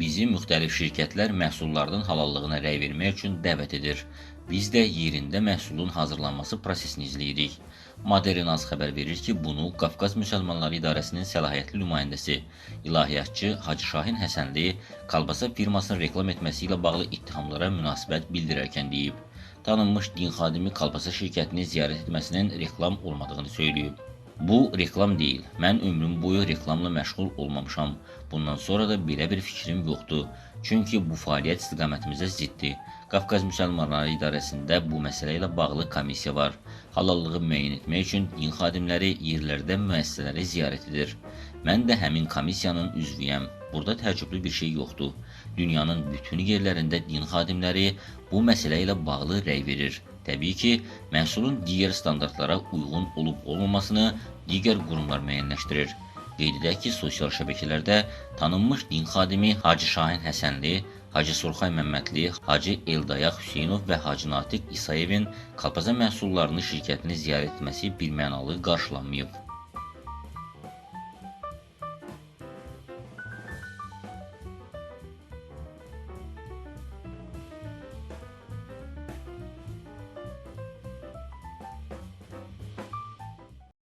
bizi müxtəlif şirkətlər məhsullarının halallığına rəy vermək üçün dəvət edir. Biz də yerində məhsulun hazırlanması prosesini izləyirik. Modern Az xəbər verir ki, bunu Qafqaz Müsəlmanları İdarəsinin səlahiyyətli nümayəndəsi, ilahiyyatçı Hacı Şahin Həsənli kalbasa firmasını reklam etməsi ilə bağlı ittihamlara münasibət bildirərkən deyib. Tanınmış din xadimi kalbasa şirkətini ziyarət etməsinin reklam olmadığını söyləyib. Bu reklam deyil. Mən ömrüm boyu reklamla məşğul olmamışam. Bundan sonra da belə bir fikrim yoxdur. Çünki bu fəaliyyət istiqamətimizə ziddir. Qafqaz Müsəlmanları İdarəsində bu məsələ ilə bağlı komissiya var. Halallığı müəyyən etmək üçün din xadimləri yerlərdə müəssisələri ziyarət edir. Mən də həmin komissiyanın üzvüyəm. Burada təəccüblü bir şey yoxdur. Dünyanın bütün yerlərində din xadimləri bu məsələ ilə bağlı rəy verir. Təbii ki, məhsulun digər standartlara uyğun olub-olmamasını digər qurumlar müəyyənləşdirir. Qeyd edək ki, sosial şəbəkələrdə tanınmış din xadimi Hacı Şahin Həsənli, Hacı Surxay Məmmədli, Hacı Eldayaq Hüseynov və Hacı Natiq İsayevin kalpaza məhsullarını şirkətini ziyarət etməsi birmənalı qarşılanmayıb.